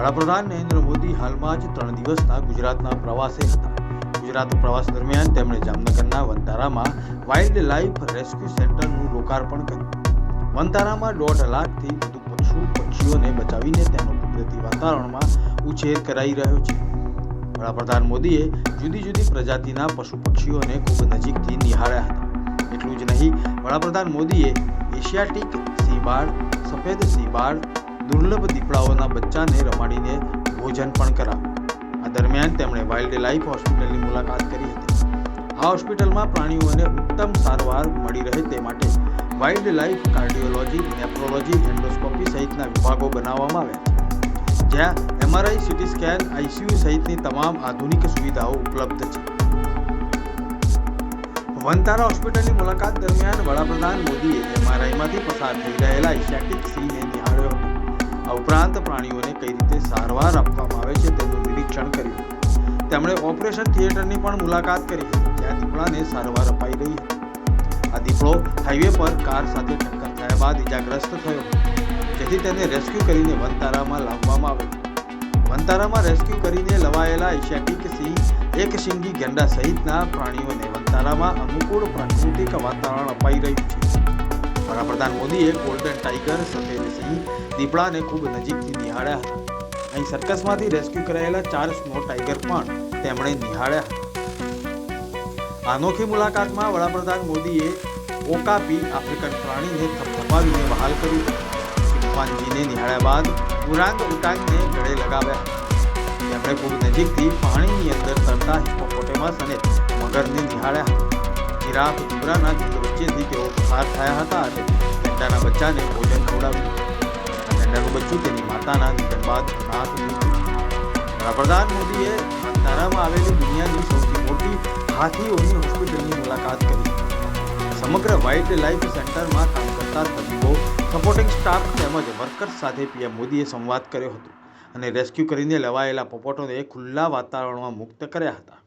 વડાપ્રધાન નરેન્દ્ર મોદી હાલમાં જ ત્રણ દિવસના ગુજરાતના પ્રવાસે હતા. ગુજરાત પ્રવાસ દરમિયાન તેમણે જામનગરના વંતારામાં વાઇલ્ડ લાઇફ રેસ્ક્યુ સેન્ટરનું લોકાર્પણ કર્યું. વંતારામાં દોઢ લાખથી વધુ પશુ પક્ષીઓને બચાવીને તેનો કુદરતી વાતાવરણમાં ઉછેર કરાઈ રહ્યો છે. વડાપ્રધાન મોદીએ જુદી જુદી પ્રજાતિના પશુ પક્ષીઓને ખૂબ નજીકથી નિહાળ્યા હતા. એટલું જ નહીં, વડાપ્રધાન મોદીએ એશિયાટિક સીબાળ સફેદ સીબાળ દુર્લભ દીપડાઓના બચ્ચાને રમાડીને ભોજન પણ કરાવ્યું. આ દરમિયાન તેમણે વાઇલ્ડ લાઇફ હોસ્પિટલની મુલાકાત કરી હતી. આ હોસ્પિટલમાં પ્રાણીઓને ઉત્તમ સારવાર મળી રહે તે માટે wild life cardiology, nephrology, endoscopy સહિતના વિભાગો બનાવવામાં આવ્યા છે. જ્યાં એમઆરઆઈ, સીટી સ્કેન આઈસીયુ સહિતની તમામ આધુનિક સુવિધાઓ ઉપલબ્ધ છે. વંતારા હોસ્પિટલની મુલાકાત દરમિયાન વડાપ્રધાન મોદીએ એમઆરઆઈમાંથી પસાર થઈ રહેલા એશિયાટિક સિંહને નિહાળ્યો. આ ઉપરાંત પ્રાણીઓને કઈ રીતે સારવાર આપવામાં આવે છે તેનું નિરીક્ષણ કર્યું. તેમણે ઓપરેશન થિયેટરની પણ મુલાકાત કરી. ત્યાં દીપડાને સારવાર અપાઈ રહી. હતી આ દીપડો હાઈવે પર કાર સાથે ટક્કર થયા બાદ ઇજાગ્રસ્ત થયો. જેથી તેને રેસ્ક્યુ કરીને વનતારામાં લાવવામાં આવ્યો. વનતારામાં રેસ્ક્યુ કરીને લવાયેલા એશિયાટિક સિંહ, એક શિંગી ગેંડા સહિતના પ્રાણીઓને વનતારામાં અનુકૂળ પ્રાકૃતિક વાતાવરણ અપાઈ રહ્યું છે. વડાપ્રધાન મોદીએ ગોલ્ડન ટાઈગર સફેદ સિંહ દીપડાને ખૂબ નજીકથી નિહાળ્યા હતા. અહીં સર્કસમાંથી રેસ્ક્યુ કરાયેલા ચાર સ્નો ટાઈગર પણ તેમણે નિહાળ્યા હતા. અનોખી મુલાકાતમાં વડાપ્રધાન મોદીએ ઓકાપી આફ્રિકન પ્રાણીને થપથપાવીને બહાલ કર્યું. ચિમ્પાન્જીને નિહાળ્યા બાદ ઉરાંગ ઉટાંગને ગળે લગાવ્યા. તેમણે ખૂબ નજીકથી પાણીની અંદર તરતા હિપોપોટેમસ અને મગરને નિહાળ્યા. જીરાફ ઝીબ્રાના ઝુંડ વચ્ચેથી તેઓ પસાર થયા હતા અને ગંડાના બચ્ચાને ભોજન ખવડાવ્યું. ગંડાનું બચ્ચું તેની માતાના નિધન બાદ અનાથ વડાપ્રધાન મોદીએ અંતારામાં આવેલી દુનિયાની સૌથી મોટી હાથીઓની હોસ્પિટલની મુલાકાત કરી. સમગ્ર વાઇલ્ડ લાઇફ સેન્ટરમાં કામ કરતા તબીબો, સપોર્ટિંગ સ્ટાફ તેમજ વર્કર્સ સાથે પીએમ મોદીએ સંવાદ કર્યો હતો અને રેસ્ક્યુ કરીને લેવાયેલા પોપોટોને ખુલ્લા વાતાવરણમાં મુક્ત કર્યા હતા.